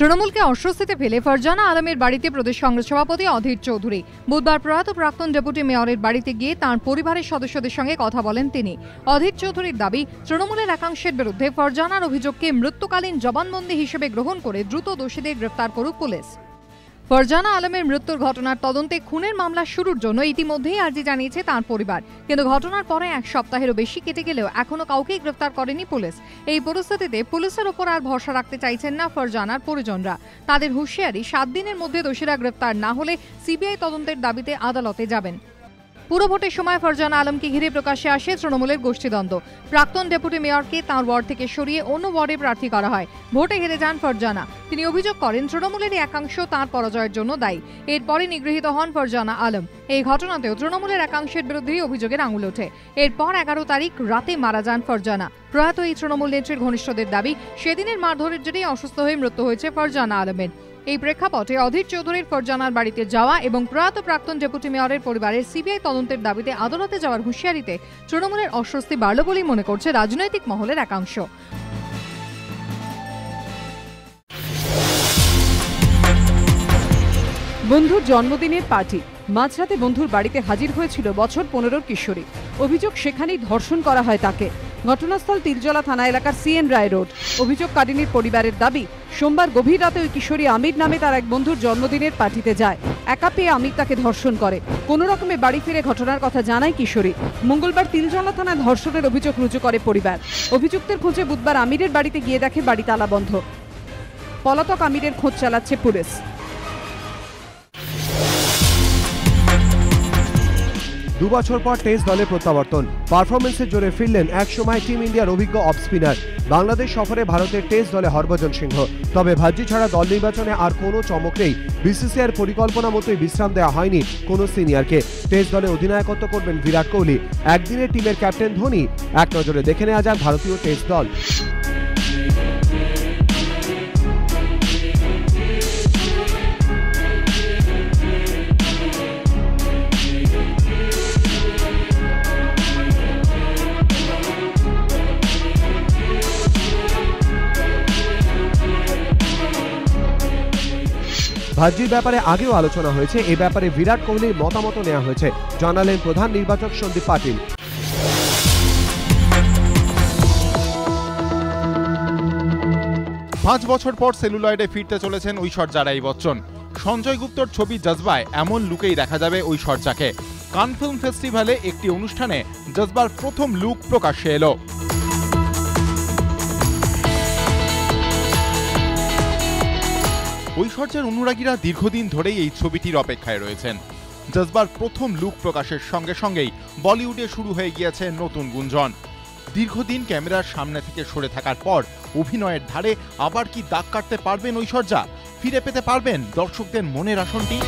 তৃণমূলকে অস্বস্তিতে ফেলে ফরজানা আলমের বাড়িতে প্রদেশ কংগ্রেস সভাপতি অধীর চৌধুরী। বুধবার প্রয়াত প্রাক্তন ডেপুটি মেয়রের বাড়িতে গিয়ে তাঁর পরিবারের সদস্যদের সঙ্গে কথা বলেন তিনি। অধীর চৌধুরীর দাবি, তৃণমূলের একাংশের বিরুদ্ধে ফরজানার অভিযোগকে মৃত্যুকালীন জবানবন্দি হিসেবে গ্রহণ করে দ্রুত দোষীদের গ্রেফতার করুক পুলিশ। ফারজানা আলমের মৃত্যুর ঘটনার তদন্তে খুনের মামলা শুরুর জন্য ইতিমধ্যেই আর্জি জানিয়েছে তার পরিবার। কিন্তু ঘটনার পরে এক সপ্তাহেরও বেশি কেটে গেলেও এখনও কাউকেই গ্রেফতার করেনি পুলিশ। এই পরিস্থিতিতে পুলিশের ওপর আর ভরসা রাখতে চাইছেন না ফরজানার পরিজনরা। তাদের হুঁশিয়ারি, সাত দিনের মধ্যে দোষীরা গ্রেফতার না হলে সিবিআই তদন্তের দাবিতে আদালতে যাবেন। পুরো ভোটের সময় ফারজানা আলমকে ঘিরে প্রকাশ্যে আসে তৃণমূলের গোষ্ঠীদ্বন্দ্ব। প্রাক্তন ডেপুটি মেয়রকে তাঁর ওয়ার্ড থেকে সরিয়ে অন্য ওয়ার্ডে প্রার্থী করা হয়। ভোটে হেরে যান ফারজানা। তিনি অভিযোগ করেন তৃণমূলের একাংশ তাঁর পরাজয়ের জন্য দায়ী। এরপরে নিগৃহীত হন ফারজানা আলম। এই ঘটনাতেও তৃণমূলের একাংশের বিরুদ্ধেই অভিযোগের আঙুল ওঠে। এরপর এগারো তারিখ রাতে মারা যান ফারজানা। প্রয়াত এই তৃণমূল নেত্রীর ঘনিষ্ঠদের দাবি, সেদিনের মারধরের জেরেই অসুস্থ হয়ে মৃত্যু হয়েছে ফারজানা আলমের। এই প্রেক্ষাপটে অধীর চৌধুরীর ফরজানার বাড়িতে যাওয়া এবং প্রয়াত প্রাক্তন ডেপুটি মেয়রের পরিবারের সিবিআই তদন্তের দাবিতে আদালতে যাওয়ার হুঁশিয়ারিতে তৃণমূলের অস্বস্তি বাড়ল বলেই মনে করছে রাজনৈতিক মহলের একাংশ। বন্ধুর জন্মদিনের পার্টি। মাঝরাতে বন্ধুর বাড়িতে হাজির হয়েছিল বছর পনেরোর কিশোরী। অভিযোগ সেখানেই ধর্ষণ করা হয় তাকে। ঘটনাস্থল তিলজলা থানা এলাকার সিএন রায় রোড। অভিযোগকারিনীর পরিবারের দাবি সোমবার গভীর রাতে ওই কিশোরী আমির নামে তার এক বন্ধুর জন্মদিনের পার্টিতে যায়। একা পেয়ে আমির তাকে ধর্ষণ করে। কোনো রকমে বাড়ি ফিরে ঘটনার কথা জানায় কিশোরী। মঙ্গলবার তিলজলা থানায় ধর্ষণের অভিযোগ রুজু করে পরিবার। অভিযুক্তের খোঁজে বুধবার আমিরের বাড়িতে গিয়ে দেখে বাড়ি তালা বন্ধ। পলাতক আমিরের খোঁজ চালাচ্ছে পুলিশ। দু বছর পর টেস্ট দলে প্রত্যাবর্তন। পারফরমেন্সের জোরে ফিরলেন একসময় টিম ইন্ডিয়ার অভিজ্ঞ অফ স্পিনার। বাংলাদেশ সফরে ভারতের টেস্ট দলে হরভজন সিংহ। তবে ভাজ্জি ছাড়া দল নির্বাচনে আর কোনো চমক নেই। বিসিসিআইয়ের পরিকল্পনা মতোই বিশ্রাম দেওয়া হয়নি কোনো সিনিয়রকে। টেস্ট দলে অধিনায়কত্ব করবেন বিরাট কোহলি। একদিনের টিমের ক্যাপ্টেন ধোনি। এক নজরে দেখে নেওয়া যাক ভারতীয় টেস্ট দল। ভাজ্জির ব্যাপারে আগেও আলোচনা হয়েছে। এ ব্যাপারে বিরাট কোহলির মতামত নেওয়া হয়েছে। জানালেন প্রধান নির্বাচক সন্দীপ পাটিল। পাঁচ বছর পর সেলুলয়েডে ফিরতে চলেছেন ঐশ্বর্যা রাই বচ্চন। সঞ্জয় গুপ্তর ছবি জজবায় এমন লুকেই দেখা যাবে ঐশ্বর্যাকে। কান ফিল্ম ফেস্টিভ্যালে একটি অনুষ্ঠানে জজবার প্রথম লুক প্রকাশ্যে এলো। ঐশ্বর্যের অনুরাগীরা দীর্ঘদিন ধরেই এই ছবিটির অপেক্ষায় রয়েছেন। জজবার প্রথম লুক প্রকাশের সঙ্গে সঙ্গেই বলিউডে শুরু হয়ে গিয়েছে নতুন গুঞ্জন। দীর্ঘদিন ক্যামেরার সামনে থেকে সরে থাকার পর অভিনয়ের ধারে আবার কি দাগ কাটতে পারবেন ঐশ্বর্যা? ফিরে পেতে পারবেন দর্শকদের মনের আসনটি?